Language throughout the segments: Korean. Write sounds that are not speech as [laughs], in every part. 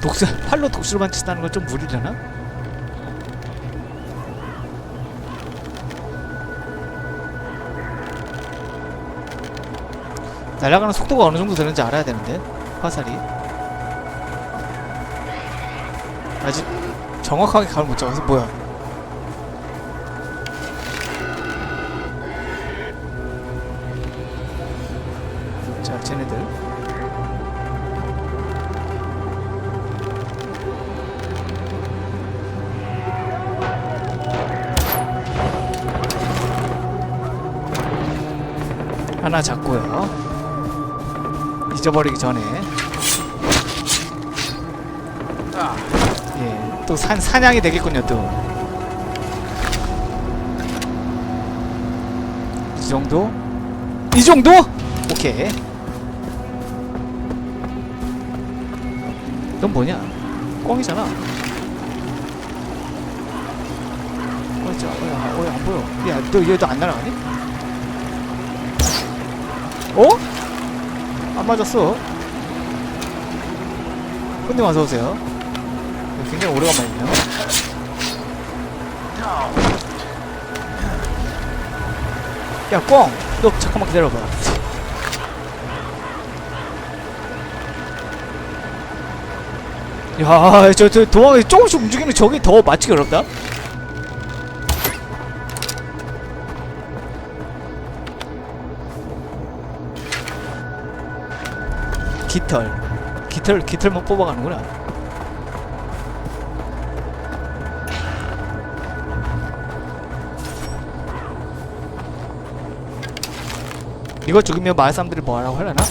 독수 팔로 독수리만 친다는 건 좀 무리려나? 날아가는 속도가 어느 정도 되는지 알아야 되는데 화살이 아직 정확하게 감을 못 잡아서 뭐야 하나 잡고요 잊어버리기 전에 예, 또 산, 사냥이 되겠군요 또 이 정도? 이 정도? 오케이 넌 뭐냐? 꽝이잖아 어자 어야 어야 안 보여 야너 얘도 안 날아가니? 어? 안 맞았어 손님 어서 오세요 네, 굉장히 오래간만이네요 야 꽝! 너 잠깐만 기다려봐 야, 저, 저 도망이 조금씩 움직이는 저기 더 맞추기 어렵다. 깃털, 깃털, 깃털만 뽑아가는구나. 이거 죽이면 마을 사람들이 뭐하라고 하려나?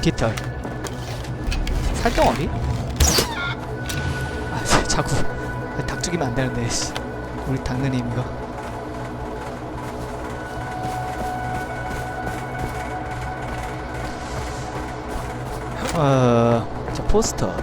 깃털 살덩어리? 아 자- [laughs] 자꾸 닭 죽이면 안 되는데 씨. 우리 당근님 이거 어저 포스터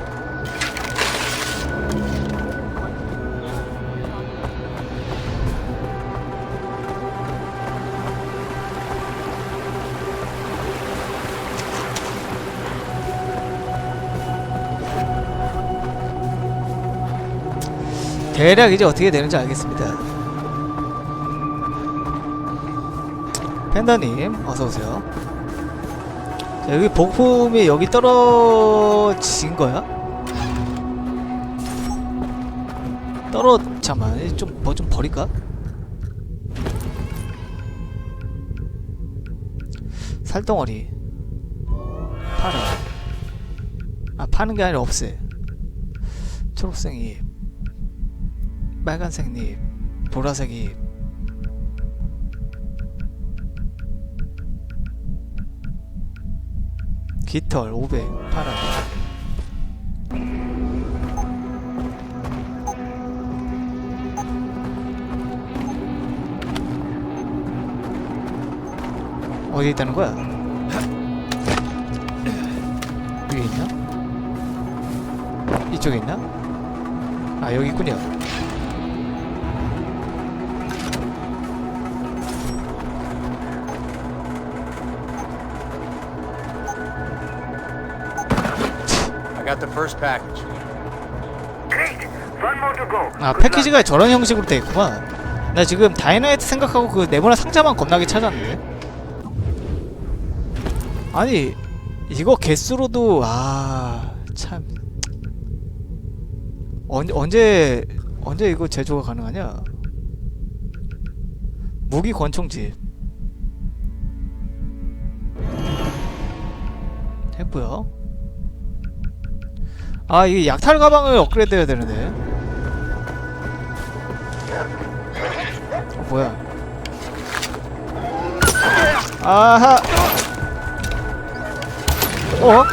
대략 이제 어떻게 되는지 알겠습니다. 팬더님 어서 오세요. 자, 여기 복품이 여기 떨어진 거야? 떨어 잠만 좀뭐 좀 버릴까? 살덩어리. 팔아. 아 파는 게 아니라 없애. 초록색 잎. 빨간색 잎. 보라색 잎 깃털 500 파란 어디 있다는 거야? 위에 있나? 이쪽에 있나? 아 여기 있군요 got the first package. Great. One more to go. 아 패키지가 저런 형식으로 돼 있구만 나 지금 다이나이트 생각하고 그 네모난 상자만 겁나게 찾았는데 아니 이거 개수로도 아 참 언제 언제 언제 이거 제조가 가능하냐 무기 권총집 했고요 아 이게 약탈 가방을 업그레이드 해야 되는데 어, 뭐야? 아하. 어?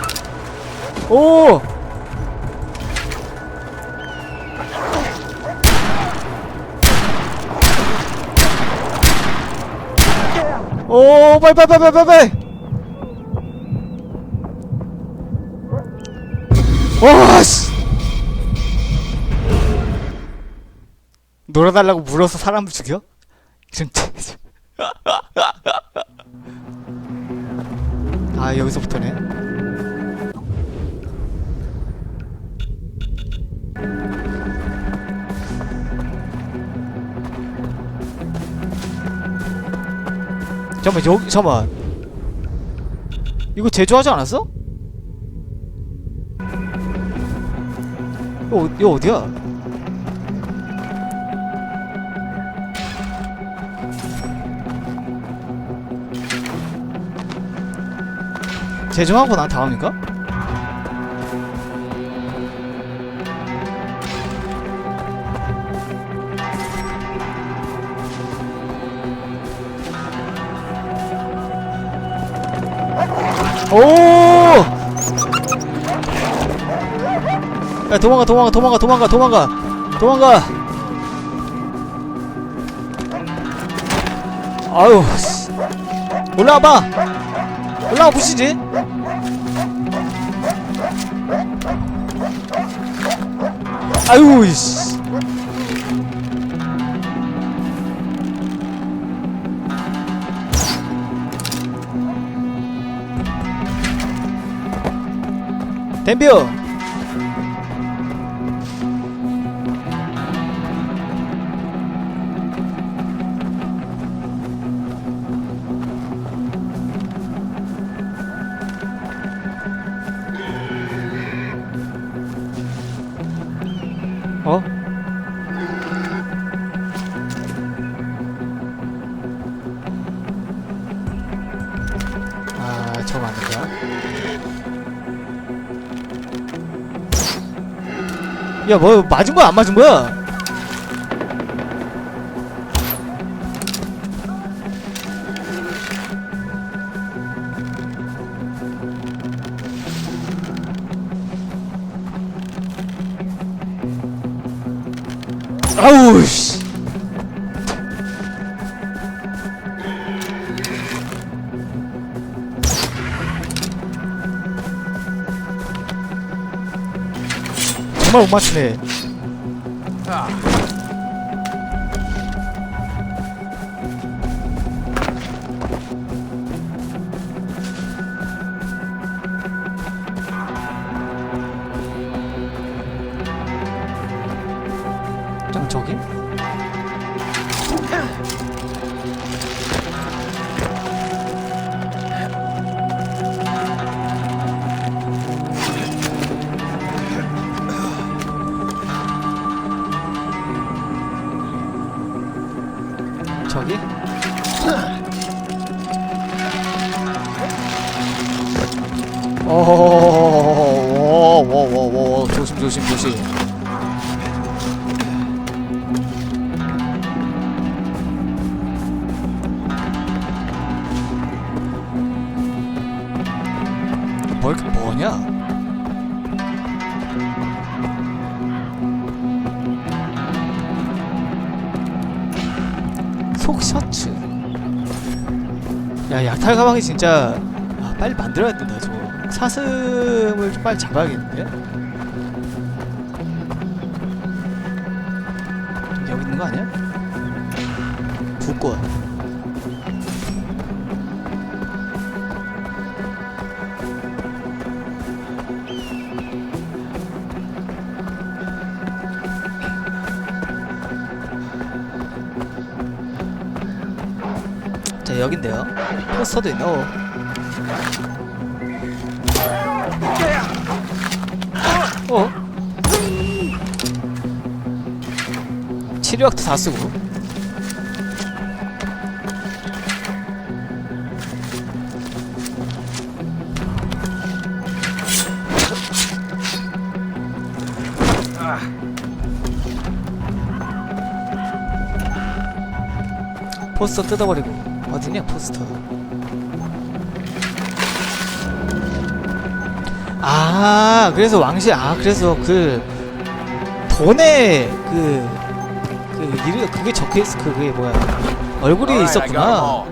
오. 오, 빨리 빨리 빨리 빨리 빨 와 씨. 놀아달라고 물어서 사람을 죽여? 이런 [laughs] 아 여기서부터네 잠깐만 여기 잠깐만 이거 제조하지 않았어? 이거, 어- 이거 어디야? 제조하고 난 다음인가? 오! 야 도망가 도망가 도망가 도망가 도망가. 도망가. 아유 씨. 올라와봐. 올라와 보시지. 아유 이씨. 댐벼 어? 아, 저거 안 된다. 야, 뭐, 맞은 거야, 안 맞은 거야? 아우, 씨. 정말 못 맞추네. 조심 조심. 이렇게 뭐냐? 속 셔츠. 야 약탈 가방이 진짜 아, 빨리 만들어야 된다 저거. 사슴을 좀 빨리 잡아야겠는데 있는 거 아니야? 북권 자 여긴데요 포스터도 있나? 어. 치료약도 다 쓰고. 포스터 뜯어버리고. 어디냐 포스터. 아 그래서 왕실 아 그래서 그 돈에 그, 그 이름 그게 적혀 있어 그게 뭐야 얼굴이 있었구나.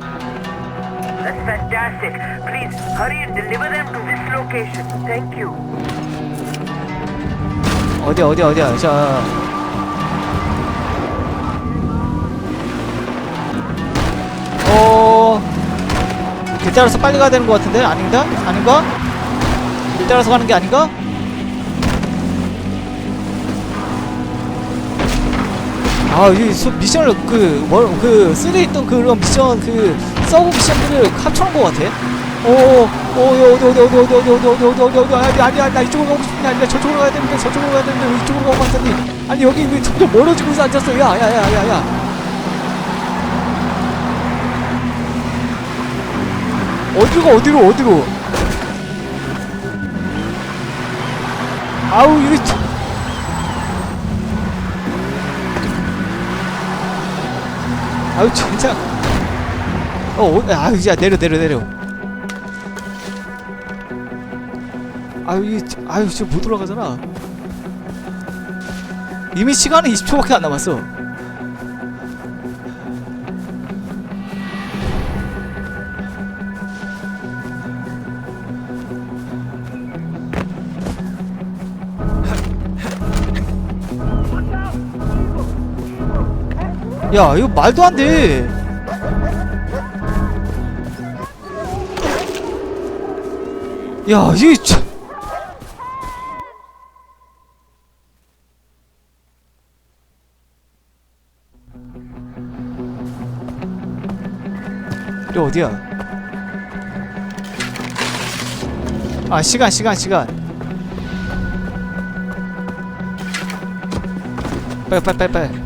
That's fantastic. Please hurry and deliver them to this location. Thank you. 어디 어디 어디야 자 어... 길 따라서 빨리 가야 되는 것 같은데 아닌가? 아닌가? 길 따라서 가는 게 아닌가? 아, 이 소- 미션을 그, 뭘, 그, 쓰레 있던 그런 미션, 그, 서브 미션들을 합쳐놓은 것 같아. 오, 오, 오, 어디, 어디, 어디, 어디, 어디, 어디, 어디, 어디, 어디, 어디, 아니, 아니, 아니, 나 이쪽으로 가고 싶은 게 아니라 저쪽으로 가야 되는데, 저쪽으로 가야 되는데, 왜 이쪽으로 가고 왔더니, 아니, 여기 왜 점점 멀어지면서 앉았어. 야, 야, 야, 야, 야. 어디로 가, 어디로, 어디로. 아우, 이거 아유 진짜. 어 어, 아유 야 내려 내려 내려. 아유 이 아유 지금 못 올라가잖아. 이미 시간은 20초밖에 안 남았어 야 이거 말도 안돼. 야 이게 참. 이거 어디야? 아 시간 시간 시간. 빨리 빨리 빨리 빨리